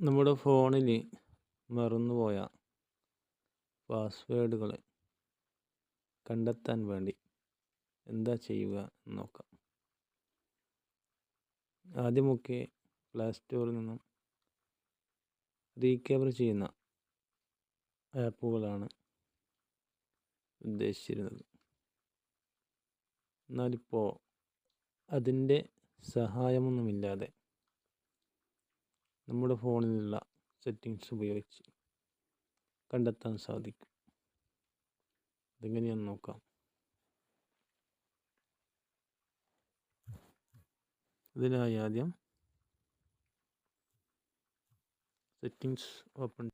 നമ്മുടെ ഫോണിൽ മറന്നുപോയ പാസ്വേഡുകൾ കണ്ടെത്താൻ വേണ്ടി എന്താ ചെയ്യുക എന്ന് നോക്കാം. ആദ്യമൊക്കെ പ്ലേ സ്റ്റോറിൽ നിന്നും റീകവർ ചെയ്യുന്ന ആപ്പുകളാണ് ഉദ്ദേശിച്ചിരുന്നത്. എന്നാലിപ്പോൾ അതിന്റെ സഹായമൊന്നുമില്ലാതെ നമ്മുടെ ഫോണിലുള്ള സെറ്റിങ്സ് ഉപയോഗിച്ച് കണ്ടെത്താൻ സാധിക്കും. അതെങ്ങനെയാണെന്ന് നോക്കാം. ഇതിനായി ആദ്യം സെറ്റിങ്സ് ഓപ്പൺ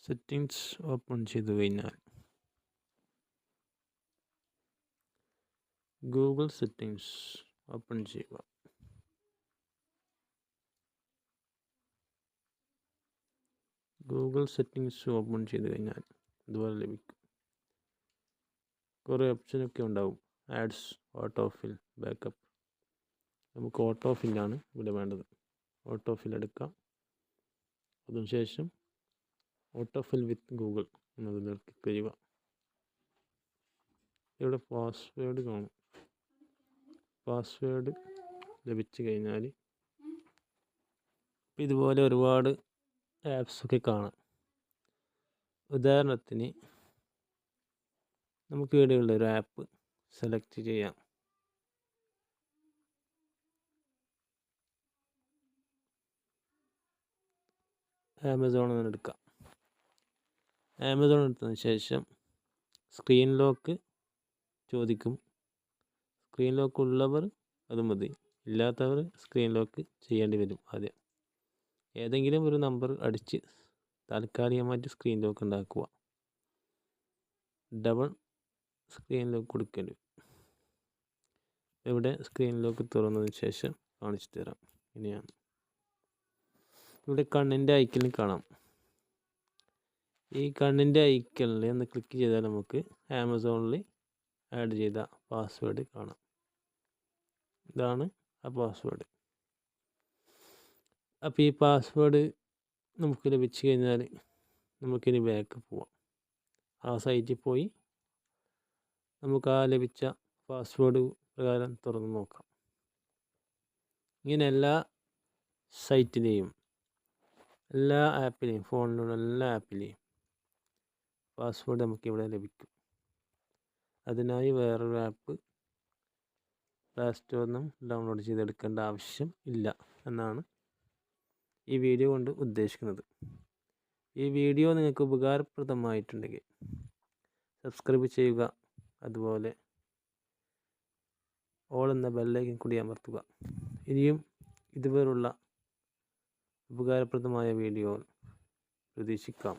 സെറ്റിങ്സ് ഓപ്പൺ ചെയ്തു കഴിഞ്ഞാൽ ഗൂഗിൾ സെറ്റിങ്സ് ഓപ്പൺ ചെയ്യുക ഗൂഗിൾ സെറ്റിങ്സ് ഓപ്പൺ ചെയ്ത് കഴിഞ്ഞാൽ ഇതുപോലെ ലഭിക്കും. കുറേ ഓപ്ഷനൊക്കെ ഉണ്ടാവും. ആഡ്സ് ഓട്ടോ ഫിൽ ബാക്കപ്പ് നമുക്ക് ഓട്ടോ ഫില്ലാണ് ഇവിടെ വേണ്ടത്. ഓട്ടോ ഫിൽ എടുക്കാം. അതിനുശേഷം ഓട്ടോ ഫിൽ വിത്ത് ഗൂഗിൾ എന്നതിൽ ക്ലിക്ക് ചെയ്യുക ഇവിടെ പാസ്വേഡ് കാണും. പാസ്വേഡ് ലഭിച്ചു കഴിഞ്ഞാൽ ഇതുപോലെ ഒരുപാട് ആപ്സൊക്കെ കാണാം. ഉദാഹരണത്തിന് നമുക്ക് ഇവിടെയുള്ള ഒരു ആപ്പ് സെലക്ട് ചെയ്യാം. ആമസോൺ എന്ന് എടുക്കാം. ആമസോൺ എടുത്തതിന് ശേഷം സ്ക്രീൻ ലോക്ക് ചോദിക്കും. സ്ക്രീൻ ലോക്ക് ഉള്ളവർ അത് മതി. ഇല്ലാത്തവർ സ്ക്രീൻ ലോക്ക് ചെയ്യേണ്ടി വരും ആദ്യം. ഏതെങ്കിലും ഒരു നമ്പർ അടിച്ച് താൽക്കാലികമായിട്ട് സ്ക്രീൻ ലോക്ക് ഉണ്ടാക്കുക. ഡബിൾ സ്ക്രീൻ ലോക്ക് കൊടുക്കേണ്ടി വരും. ഇവിടെ സ്ക്രീൻ ലോക്ക് തുറന്നതിന് ശേഷം കാണിച്ചു തരാം. ഇനിയാണ് ഇവിടെ കണ്ണിന്റെ ഐക്കലിൽ കാണാം. ഈ കണ്ണിന്റെ ഐക്കലിൽ ഒന്ന് ക്ലിക്ക് ചെയ്താൽ നമുക്ക് ആമസോണിൽ ആഡ് ചെയ്ത പാസ്വേഡ് കാണാം. ഇതാണ് ആ പാസ്വേഡ് അപ്പോൾ ഈ പാസ്വേഡ് നമുക്ക് ലഭിച്ചു കഴിഞ്ഞാൽ നമുക്കിനി ബാക്ക് പോവാം. ആ സൈറ്റിൽ പോയി നമുക്ക് ആ ലഭിച്ച പാസ്വേഡ് പ്രകാരം തുറന്ന് നോക്കാം. ഇങ്ങനെ എല്ലാ സൈറ്റിലെയും എല്ലാ ആപ്പിലെയും ഫോണിലുള്ള എല്ലാ ആപ്പിലെയും പാസ്വേഡ് നമുക്കിവിടെ ലഭിക്കും. അതിനായി വേറൊരു ആപ്പ് പ്ലേ സ്റ്റോറിൽ ഡൗൺലോഡ് ചെയ്തെടുക്കേണ്ട ആവശ്യം ഇല്ല എന്നാണ് ഈ വീഡിയോ കൊണ്ട് ഉദ്ദേശിക്കുന്നത്. ഈ വീഡിയോ നിങ്ങൾക്ക് ഉപകാരപ്രദമായിട്ടുണ്ടെങ്കിൽ സബ്സ്ക്രൈബ് ചെയ്യുക അതുപോലെ ഓൾ എന്ന ബെല്ലൈക്കൻ കൂടി അമർത്തുക. ഇനിയും ഇതുപോലുള്ള ഉപകാരപ്രദമായ വീഡിയോ പ്രതീക്ഷിക്കാം.